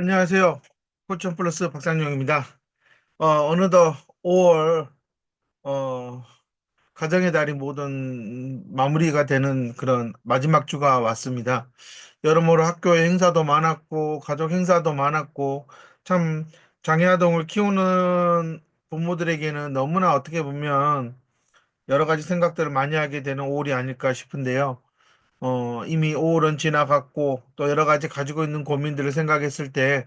안녕하세요. 포천 플러스 박상용입니다. 어, 어느덧 5월, 어, 가정의 달이 모든 마무리가 되는 그런 마지막 주가 왔습니다. 여러모로 학교에 행사도 많았고, 가족 행사도 많았고, 참, 장애아동을 키우는 부모들에게는 너무나 어떻게 보면 여러 가지 생각들을 많이 하게 되는 5월이 아닐까 싶은데요. 어, 이미 5월은 지나갔고, 또 여러 가지 가지고 있는 고민들을 생각했을 때,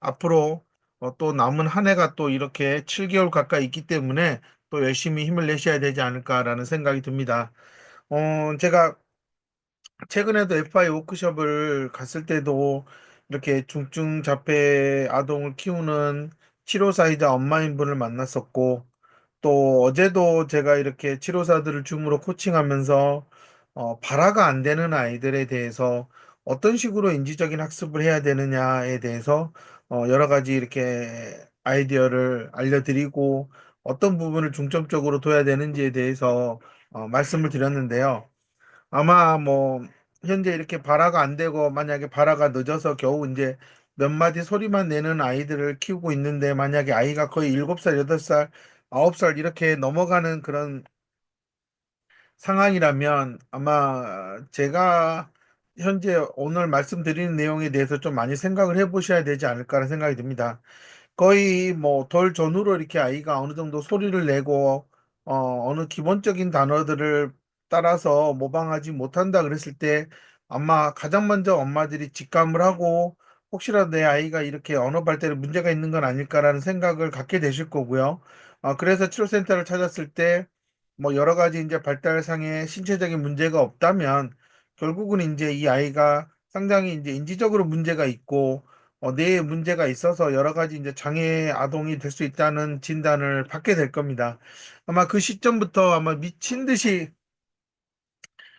앞으로 어, 또 남은 한 해가 또 이렇게 7개월 가까이 있기 때문에 또 열심히 힘을 내셔야 되지 않을까라는 생각이 듭니다. 어, 제가 최근에도 FI 워크숍을 갔을 때도 이렇게 중증 자폐 아동을 키우는 치료사이자 엄마인 분을 만났었고, 또 어제도 제가 이렇게 치료사들을 줌으로 코칭하면서 어, 발화가 안 되는 아이들에 대해서 어떤 식으로 인지적인 학습을 해야 되느냐에 대해서 어, 여러 가지 이렇게 아이디어를 알려드리고 어떤 부분을 중점적으로 둬야 되는지에 대해서 어, 말씀을 드렸는데요. 아마 뭐 현재 이렇게 발화가 안 되고 만약에 발화가 늦어서 겨우 이제 몇 마디 소리만 내는 아이들을 키우고 있는데 만약에 아이가 거의 7살, 8살, 9살 이렇게 넘어가는 그런 상황이라면 아마 제가 현재 오늘 말씀드리는 내용에 대해서 좀 많이 생각을 해 보셔야 되지 않을까라는 생각이 듭니다. 거의 뭐 돌 전후로 이렇게 아이가 어느 정도 소리를 내고 어, 어느 기본적인 단어들을 따라서 모방하지 못한다 그랬을 때 아마 가장 먼저 엄마들이 직감을 하고 혹시라도 내 아이가 이렇게 언어 발달에 문제가 있는 건 아닐까라는 생각을 갖게 되실 거고요. 어, 그래서 치료센터를 찾았을 때 뭐 여러 가지 이제 발달상의 신체적인 문제가 없다면 결국은 이제 이 아이가 상당히 이제 인지적으로 문제가 있고 어, 뇌에 문제가 있어서 여러 가지 이제 장애 아동이 될 수 있다는 진단을 받게 될 겁니다. 아마 그 시점부터 아마 미친 듯이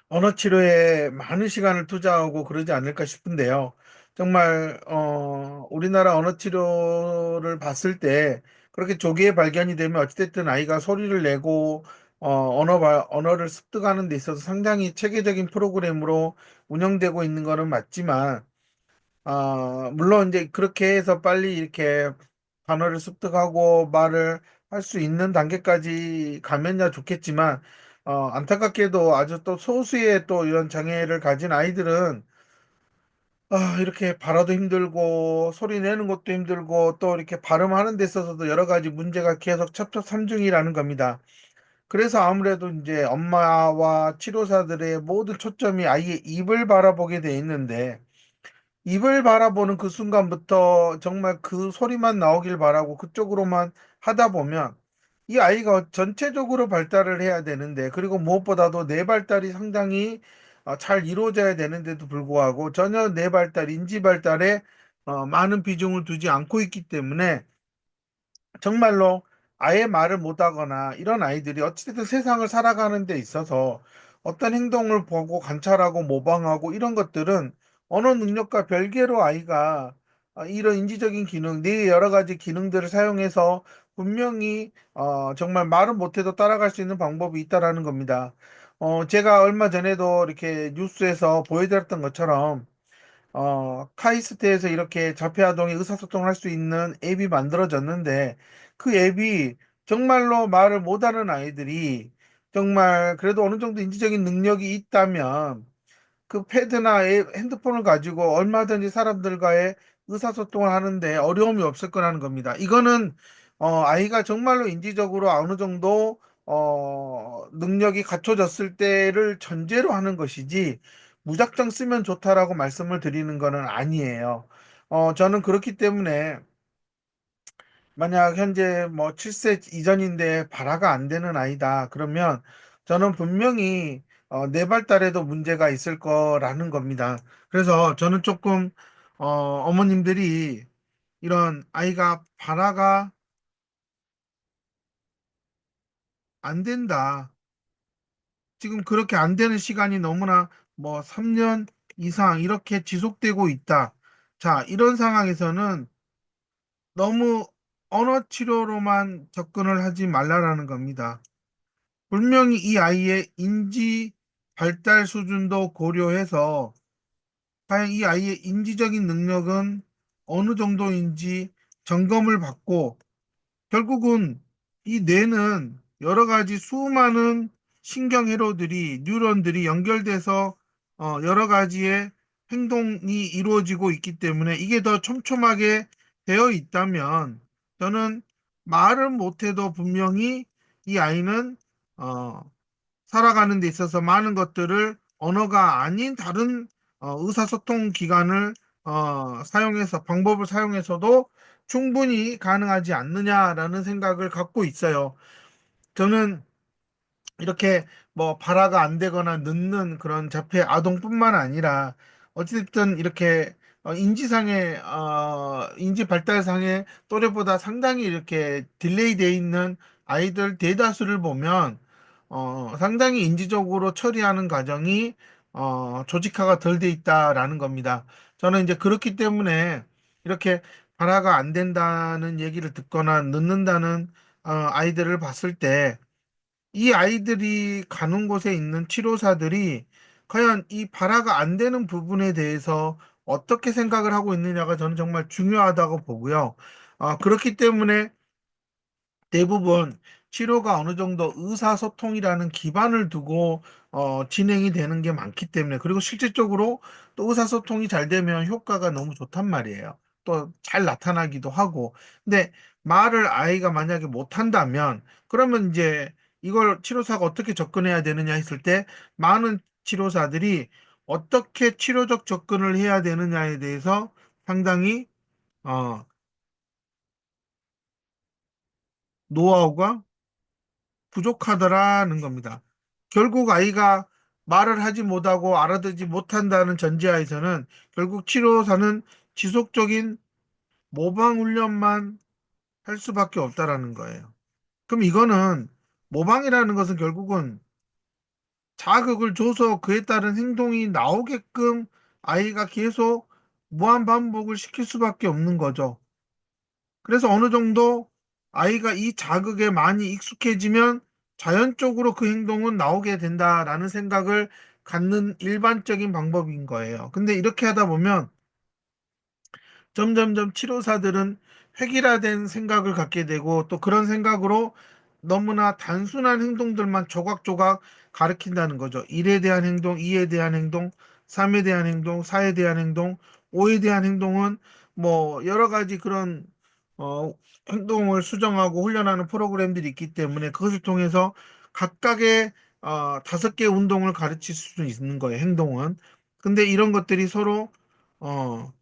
언어 치료에 많은 시간을 투자하고 그러지 않을까 싶은데요. 정말 어, 우리나라 언어 치료를 봤을 때 그렇게 조기에 발견이 되면 어찌됐든 아이가 소리를 내고 어, 언어 발- 언어를 습득하는 데 있어서 상당히 체계적인 프로그램으로 운영되고 있는 거는 맞지만 아, 물론 이제 그렇게 해서 빨리 이렇게 단어를 습득하고 말을 할 수 있는 단계까지 가면야 좋겠지만, 어, 안타깝게도 아주 또 소수의 또 이런 장애를 가진 아이들은, 아, 이렇게 발화도 힘들고, 소리 내는 것도 힘들고, 또 이렇게 발음하는 데 있어서도 여러 가지 문제가 계속 첩첩산중이라는 겁니다. 그래서 아무래도 이제 엄마와 치료사들의 모든 초점이 아이의 입을 바라보게 돼 있는데, 입을 바라보는 그 순간부터 정말 그 소리만 나오길 바라고 그쪽으로만 하다 보면 이 아이가 전체적으로 발달을 해야 되는데 그리고 무엇보다도 뇌 발달이 상당히 어, 잘 이루어져야 되는데도 불구하고 전혀 뇌 발달, 인지 발달에 어, 많은 비중을 두지 않고 있기 때문에 정말로 아예 말을 못하거나 이런 아이들이 어찌됐든 세상을 살아가는 데 있어서 어떤 행동을 보고 관찰하고 모방하고 이런 것들은 언어 능력과 별개로 아이가 어, 이런 인지적인 기능, 네 여러 가지 기능들을 사용해서 분명히 어, 정말 말은 못해도 따라갈 수 있는 방법이 있다라는 겁니다. 어, 제가 얼마 전에도 이렇게 뉴스에서 보여드렸던 것처럼 어, 카이스트에서 이렇게 자폐아동이 의사소통을 할 수 있는 앱이 만들어졌는데 그 앱이 정말로 말을 못하는 아이들이 정말 그래도 어느 정도 인지적인 능력이 있다면 그 패드나 앱- 핸드폰을 가지고 얼마든지 사람들과의 의사소통을 하는데 어려움이 없을 거라는 겁니다. 이거는 어, 아이가 정말로 인지적으로 어느 정도 어, 능력이 갖춰졌을 때를 전제로 하는 것이지 무작정 쓰면 좋다라고 말씀을 드리는 거는 아니에요. 어, 저는 그렇기 때문에 만약 현재 뭐 7세 이전인데 발화가 안 되는 아이다. 그러면 저는 분명히 어, 뇌 발달에도 문제가 있을 거라는 겁니다. 그래서 저는 조금 어, 어머님들이 이런 아이가 발화가 안 된다. 지금 그렇게 안 되는 시간이 너무나 뭐 3년 이상 이렇게 지속되고 있다. 자, 이런 상황에서는 너무 언어 치료로만 접근을 하지 말라라는 겁니다. 분명히 이 아이의 인지 발달 수준도 고려해서 과연 이 아이의 인지적인 능력은 어느 정도인지 점검을 받고 결국은 이 뇌는 여러 가지 수많은 신경회로들이 뉴런들이 연결돼서 어, 여러 가지의 행동이 이루어지고 있기 때문에 이게 더 촘촘하게 되어 있다면 저는 말을 못해도 분명히 이 아이는 어, 살아가는 데 있어서 많은 것들을 언어가 아닌 다른 어, 의사소통 기관을 어, 사용해서 방법을 사용해서도 충분히 가능하지 않느냐라는 생각을 갖고 있어요. 저는 이렇게 뭐 발화가 안 되거나 늦는 그런 자폐 아동뿐만 아니라 어쨌든 이렇게 어, 인지상의 어, 인지 발달상의 또래보다 상당히 이렇게 딜레이 돼 있는 아이들 대다수를 보면 어, 상당히 인지적으로 처리하는 과정이 어, 조직화가 덜 돼 있다라는 겁니다. 저는 이제 그렇기 때문에 이렇게 발화가 안 된다는 얘기를 듣거나 늦는다는 어, 아이들을 봤을 때 이 아이들이 가는 곳에 있는 치료사들이 과연 이 발화가 안 되는 부분에 대해서 어떻게 생각을 하고 있느냐가 저는 정말 중요하다고 보고요. 아, 그렇기 때문에 대부분 치료가 어느 정도 의사소통이라는 기반을 두고 어, 진행이 되는 게 많기 때문에 그리고 실질적으로 또 의사소통이 잘 되면 효과가 너무 좋단 말이에요. 또 잘 나타나기도 하고. 근데 말을 아이가 만약에 못한다면 그러면 이제 이걸 치료사가 어떻게 접근해야 되느냐 했을 때 많은 치료사들이 어떻게 치료적 접근을 해야 되느냐에 대해서 상당히 어, 노하우가 부족하더라는 겁니다. 결국 아이가 말을 하지 못하고 알아듣지 못한다는 전제하에서는 결국 치료사는 지속적인 모방 훈련만 할 수밖에 없다라는 거예요. 그럼 이거는 모방이라는 것은 결국은 자극을 줘서 그에 따른 행동이 나오게끔 아이가 계속 무한 반복을 시킬 수밖에 없는 거죠. 그래서 어느 정도 아이가 이 자극에 많이 익숙해지면 자연적으로 그 행동은 나오게 된다라는 생각을 갖는 일반적인 방법인 거예요. 근데 이렇게 하다 보면 점점점 치료사들은 획일화된 생각을 갖게 되고 또 그런 생각으로 너무나 단순한 행동들만 조각조각 가르친다는 거죠. 1에 대한 행동, 2에 대한 행동, 3에 대한 행동, 4에 대한 행동, 5에 대한 행동은 뭐 여러 가지 그런 어, 행동을 수정하고 훈련하는 프로그램들이 있기 때문에 그것을 통해서 각각의 어, 다섯 개 운동을 가르칠 수 있는 거예요. 행동은. 근데 이런 것들이 서로 어,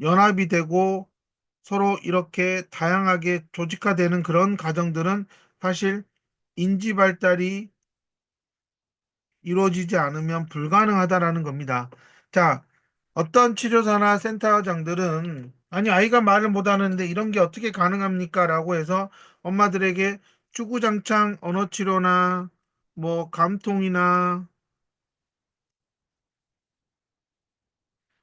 연합이 되고 서로 이렇게 다양하게 조직화되는 그런 과정들은 사실 인지 발달이 이루어지지 않으면 불가능하다라는 겁니다. 자, 어떤 치료사나 센터장들은 아니 아이가 말을 못하는데 이런 게 어떻게 가능합니까? 라고 해서 엄마들에게 주구장창 언어 치료나 뭐 감통이나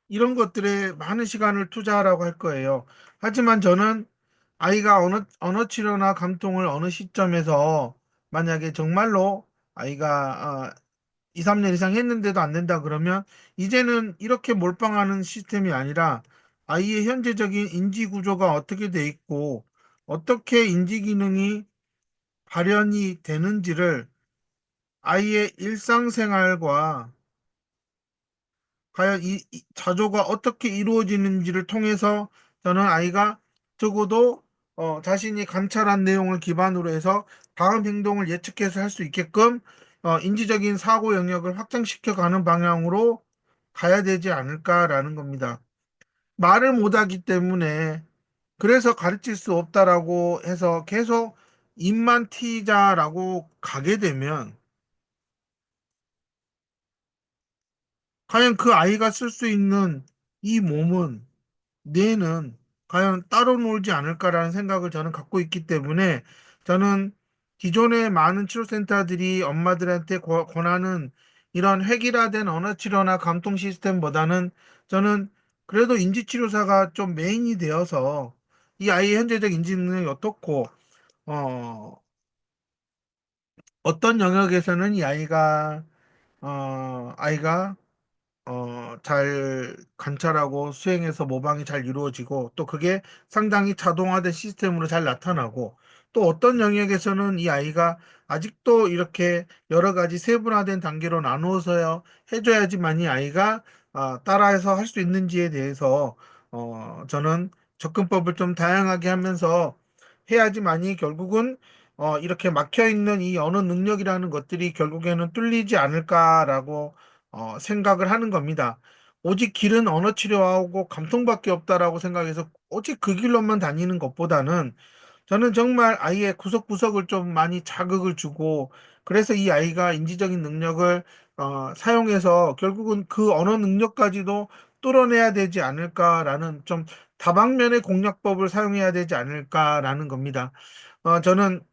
이런 것들에 많은 시간을 투자하라고 할 거예요. 하지만 저는 아이가 언어, 언어 치료나 감통을 어느 시점에서 만약에 정말로 아이가 아, 2, 3년 이상 했는데도 안 된다 그러면 이제는 이렇게 몰빵하는 시스템이 아니라 아이의 현재적인 인지 구조가 어떻게 돼 있고 어떻게 인지 기능이 발현이 되는지를 아이의 일상생활과 과연 이, 이 자조가 어떻게 이루어지는지를 통해서 저는 아이가 적어도 어, 자신이 관찰한 내용을 기반으로 해서 다음 행동을 예측해서 할 수 있게끔 어, 인지적인 사고 영역을 확장시켜 가는 방향으로 가야 되지 않을까라는 겁니다. 말을 못하기 때문에 그래서 가르칠 수 없다라고 해서 계속 입만 튀자라고 가게 되면 과연 그 아이가 쓸 수 있는 이 몸은 뇌는 과연 따로 놀지 않을까라는 생각을 저는 갖고 있기 때문에 저는 기존의 많은 치료센터들이 엄마들한테 고- 권하는 이런 획일화된 언어 치료나 감통 시스템보다는 저는 그래도 인지치료사가 좀 메인이 되어서 이 아이의 현재적 인지 능력이 어떻고 어, 어떤 영역에서는 이 아이가 어, 아이가 잘 관찰하고 수행해서 모방이 잘 이루어지고 또 그게 상당히 자동화된 시스템으로 잘 나타나고 또 어떤 영역에서는 이 아이가 아직도 이렇게 여러 가지 세분화된 단계로 나누어서 해줘야지만 이 아이가 아, 따라해서 할 수 있는지에 대해서 어, 저는 접근법을 좀 다양하게 하면서 해야지만이 결국은 어, 이렇게 막혀 있는 이 언어 능력이라는 것들이 결국에는 뚫리지 않을까라고 어, 생각을 하는 겁니다. 오직 길은 언어 치료하고 감통밖에 없다라고 생각해서 오직 그 길로만 다니는 것보다는 저는 정말 아이의 구석구석을 좀 많이 자극을 주고 그래서 이 아이가 인지적인 능력을 어, 사용해서 결국은 그 언어 능력까지도 뚫어내야 되지 않을까라는 좀 다방면의 공략법을 사용해야 되지 않을까라는 겁니다. 어, 저는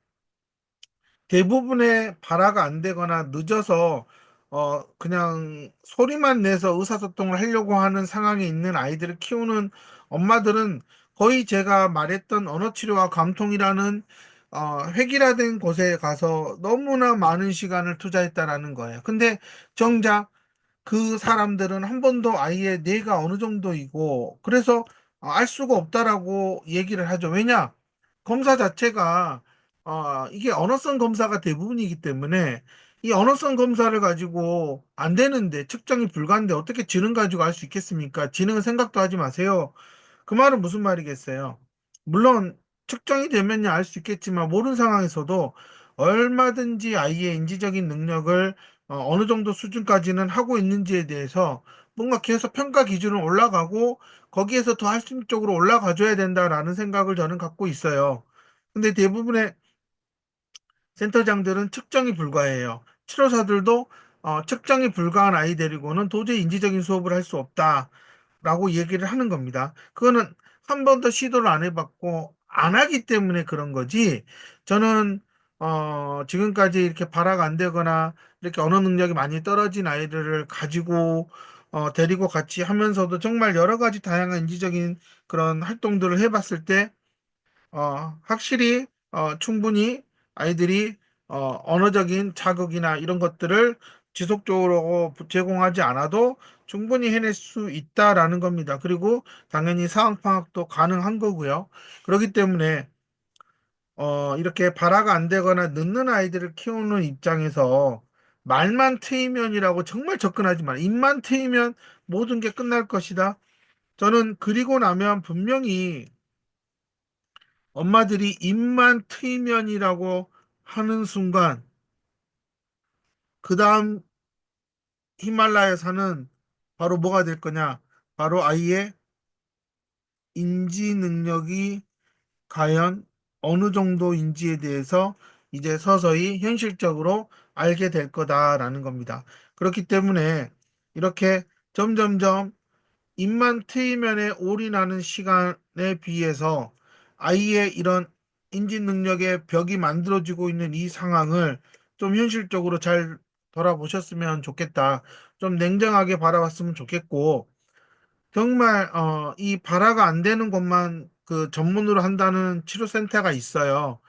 대부분의 발화가 안 되거나 늦어서 어 그냥 소리만 내서 의사소통을 하려고 하는 상황에 있는 아이들을 키우는 엄마들은 거의 제가 말했던 언어치료와 감통이라는 어 획일화된 곳에 가서 너무나 많은 시간을 투자했다라는 거예요. 근데 정작 그 사람들은 한 번도 아이의 뇌가 어느 정도이고 그래서 알 수가 없다라고 얘기를 하죠. 왜냐? 검사 자체가 어, 이게 언어성 검사가 대부분이기 때문에 이 언어성 검사를 가지고 안 되는데 측정이 불가한데 어떻게 지능 가지고 알 수 있겠습니까? 지능은 생각도 하지 마세요. 그 말은 무슨 말이겠어요? 물론 측정이 되면야 알수 있겠지만 모르는 상황에서도 얼마든지 아이의 인지적인 능력을 어, 느 정도 수준까지는 하고 있는지에 대해서 뭔가 계속 평가 기준은 올라가고 거기에서 더 할수 쪽으로 올라가 줘야 된다라는 생각을 저는 갖고 있어요. 근데 대부분의 센터장들은 측정이 불가해요. 치료사들도 어, 측정이 불가한 아이 데리고는 도저히 인지적인 수업을 할 수 없다라고 얘기를 하는 겁니다. 그거는 한 번도 시도를 안 해봤고 안 하기 때문에 그런 거지. 저는 어, 지금까지 이렇게 발화가 안 되거나 이렇게 언어 능력이 많이 떨어진 아이들을 가지고 어, 데리고 같이 하면서도 정말 여러 가지 다양한 인지적인 그런 활동들을 해봤을 때 어, 확실히 어, 충분히 아이들이 어, 언어적인 자극이나 이런 것들을 지속적으로 제공하지 않아도 충분히 해낼 수 있다라는 겁니다. 그리고 당연히 상황 파악도 가능한 거고요. 그렇기 때문에 어, 이렇게 발화가 안 되거나 늦는 아이들을 키우는 입장에서 말만 트이면이라고 정말 접근하지 마. 입만 트이면 모든 게 끝날 것이다. 저는 그리고 나면 분명히 엄마들이 입만 트이면이라고 하는 순간 그 다음 히말라야 산은 바로 뭐가 될 거냐? 바로 아이의 인지 능력이 과연 어느 정도인지에 대해서 이제 서서히 현실적으로 알게 될 거다라는 겁니다. 그렇기 때문에 이렇게 점점점 입만 트이면에 올인하는 시간에 비해서 아이의 이런 인지 능력의 벽이 만들어지고 있는 이 상황을 좀 현실적으로 잘 돌아보셨으면 좋겠다. 좀 냉정하게 바라봤으면 좋겠고, 정말, 어, 이 발화가 안 되는 것만 그 전문으로 한다는 치료센터가 있어요.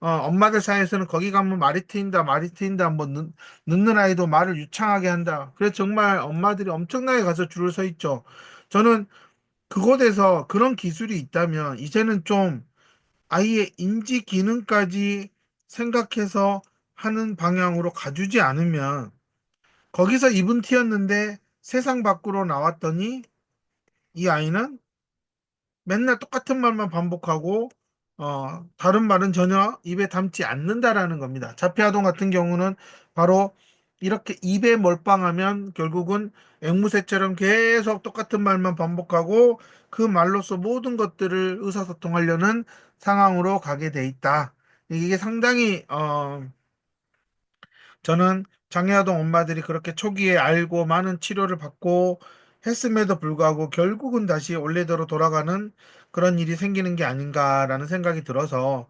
어, 엄마들 사이에서는 거기 가면 말이 트인다, 말이 트인다, 뭐, 늦, 늦는 아이도 말을 유창하게 한다. 그래서 정말 엄마들이 엄청나게 가서 줄을 서 있죠. 저는 그곳에서 그런 기술이 있다면, 이제는 좀 아이의 인지 기능까지 생각해서 하는 방향으로 가주지 않으면 거기서 입은 튀었는데 세상 밖으로 나왔더니 이 아이는 맨날 똑같은 말만 반복하고 어, 다른 말은 전혀 입에 담지 않는다라는 겁니다. 자폐아동 같은 경우는 바로 이렇게 입에 몰빵하면 결국은 앵무새처럼 계속 똑같은 말만 반복하고 그 말로써 모든 것들을 의사소통하려는 상황으로 가게 돼 있다. 이게 상당히 어, 저는 장애아동 엄마들이 그렇게 초기에 알고 많은 치료를 받고 했음에도 불구하고 결국은 다시 원래대로 돌아가는 그런 일이 생기는 게 아닌가라는 생각이 들어서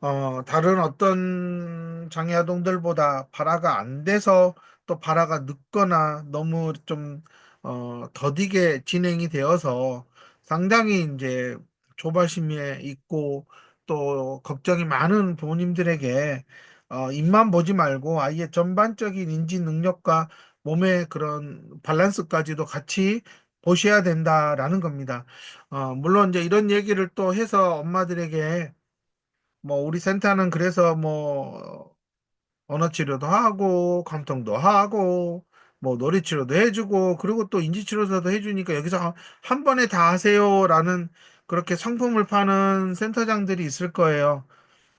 어, 다른 어떤 장애아동들보다 발화가 안 돼서 또 발화가 늦거나 너무 좀 어, 더디게 진행이 되어서 상당히 이제 조바심에 있고 또 걱정이 많은 부모님들에게 어, 입만 보지 말고 아이의 전반적인 인지 능력과 몸의 그런 밸런스까지도 같이 보셔야 된다라는 겁니다. 어, 물론 이제 이런 얘기를 또 해서 엄마들에게 뭐 우리 센터는 그래서 뭐 언어 치료도 하고 감통도 하고 뭐 놀이 치료도 해주고 그리고 또 인지 치료도 해주니까 여기서 한 번에 다 하세요라는 그렇게 상품을 파는 센터장들이 있을 거예요.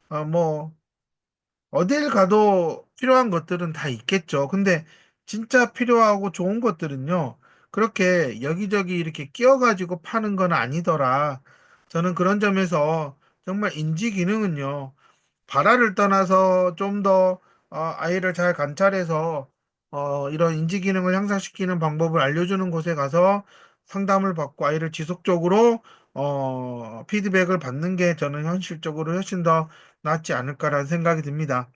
어, 뭐 어딜 가도 필요한 것들은 다 있겠죠. 근데 진짜 필요하고 좋은 것들은요. 그렇게 여기저기 이렇게 끼워가지고 파는 건 아니더라. 저는 그런 점에서 정말 인지 기능은요. 발화를 떠나서 좀더 아이를 잘 관찰해서 어, 이런 인지 기능을 향상시키는 방법을 알려주는 곳에 가서 상담을 받고 아이를 지속적으로 어, 피드백을 받는 게 저는 현실적으로 훨씬 더 낫지 않을까라는 생각이 듭니다.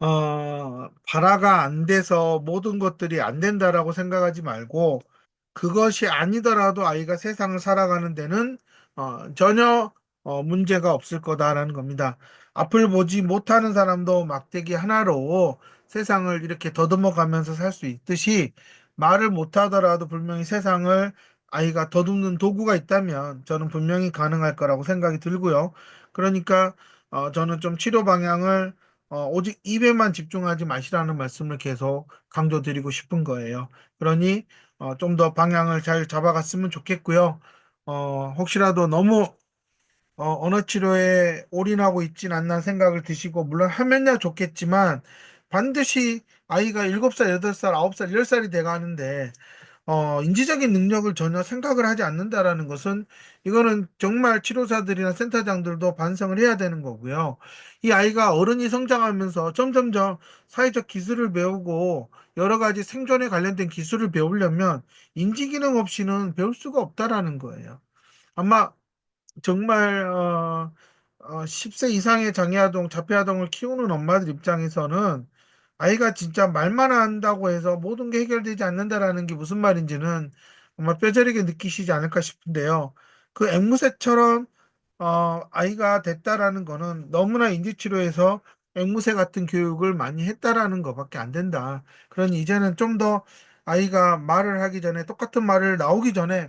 어, 발화가 안 돼서 모든 것들이 안 된다라고 생각하지 말고 그것이 아니더라도 아이가 세상을 살아가는 데는 어, 전혀 어, 문제가 없을 거다라는 겁니다. 앞을 보지 못하는 사람도 막대기 하나로 세상을 이렇게 더듬어 가면서 살 수 있듯이 말을 못하더라도 분명히 세상을 아이가 더듬는 도구가 있다면 저는 분명히 가능할 거라고 생각이 들고요. 그러니까 어, 저는 좀 치료 방향을 어, 오직 입에만 집중하지 마시라는 말씀을 계속 강조드리고 싶은 거예요. 그러니 어, 좀 더 방향을 잘 잡아갔으면 좋겠고요. 어, 혹시라도 너무 어, 언어 치료에 올인하고 있진 않나 생각을 드시고, 물론 하면야 좋겠지만, 반드시 아이가 7살, 8살, 9살, 10살이 돼 가는데, 어, 인지적인 능력을 전혀 생각을 하지 않는다라는 것은 이거는 정말 치료사들이나 센터장들도 반성을 해야 되는 거고요. 이 아이가 어른이 성장하면서 점점점 사회적 기술을 배우고 여러 가지 생존에 관련된 기술을 배우려면 인지 기능 없이는 배울 수가 없다라는 거예요. 아마 정말 어, 어, 10세 이상의 장애아동, 자폐아동을 키우는 엄마들 입장에서는 아이가 진짜 말만 한다고 해서 모든 게 해결되지 않는다라는 게 무슨 말인지는 정말 뼈저리게 느끼시지 않을까 싶은데요. 그 앵무새처럼 어, 아이가 됐다라는 거는 너무나 인지치료에서 앵무새 같은 교육을 많이 했다라는 것밖에 안 된다. 그러니 이제는 좀 더 아이가 말을 하기 전에 똑같은 말을 나오기 전에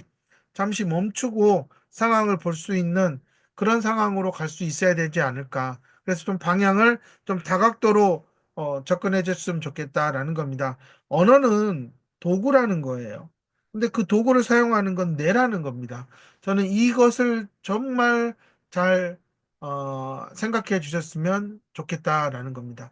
잠시 멈추고 상황을 볼 수 있는 그런 상황으로 갈 수 있어야 되지 않을까. 그래서 좀 방향을 좀 다각도로 어, 접근해 줬으면 좋겠다라는 겁니다. 언어는 도구라는 거예요. 근데 그 도구를 사용하는 건 뇌라는 겁니다. 저는 이것을 정말 잘 어, 생각해 주셨으면 좋겠다라는 겁니다.